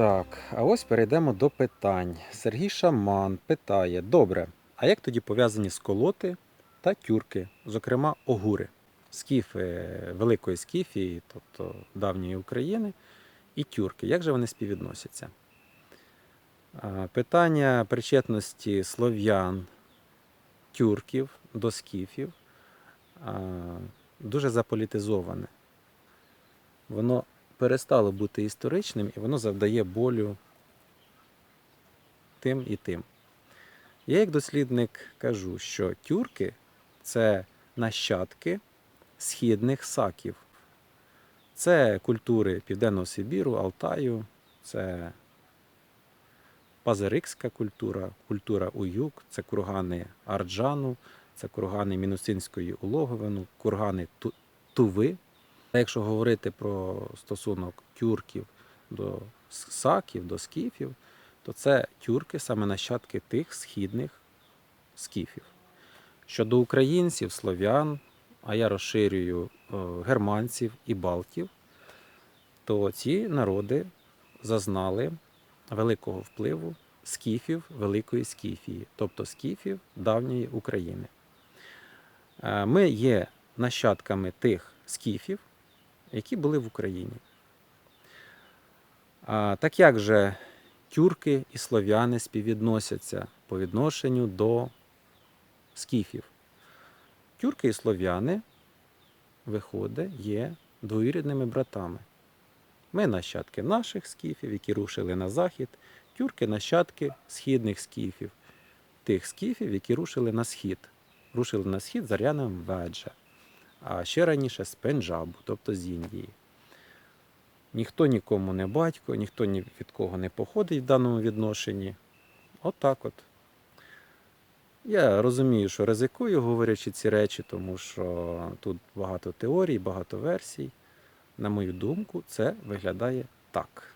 Так, а ось перейдемо до питань. Сергій Шаман питає: добре, а як тоді пов'язані сколоти та тюрки, зокрема огури, скіфи Великої Скіфії, тобто давньої України, і тюрки? Як же вони співвідносяться? Питання причетності слов'ян, тюрків до скіфів дуже заполітизоване. Воно перестало бути історичним і воно завдає болю тим і тим. Я як дослідник кажу, що тюрки це нащадки східних саків. Це культури Південного Сибіру, Алтаю, це пазарикська культура, культура Уюк, це кургани Арджану, це кургани Мінусинської улоговину, кургани Ту- Туви. Якщо говорити про стосунок тюрків до саків, до скіфів, то це тюрки саме нащадки тих східних скіфів. Щодо українців, слов'ян, а я розширюю е, германців і балтів, то ці народи зазнали великого впливу скіфів Великої Скіфії, тобто скіфів давньої України. Е, Ми є нащадками тих скіфів, які були в Україні. А, так як же тюрки і слов'яни співвідносяться по відношенню до скіфів? Тюрки і слов'яни, виходить, є двоюрідними братами. Ми нащадки наших скіфів, які рушили на захід, тюрки нащадки східних скіфів, тих скіфів, які рушили на схід. Рушили на схід з Ар'яном Веджа, а ще раніше з Пенджабу, тобто з Індії. Ніхто нікому не батько, ніхто ні від кого не походить в даному відношенні. Отак от. Я розумію, що ризикую, говорячи ці речі, тому що тут багато теорій, багато версій. На мою думку, це виглядає так.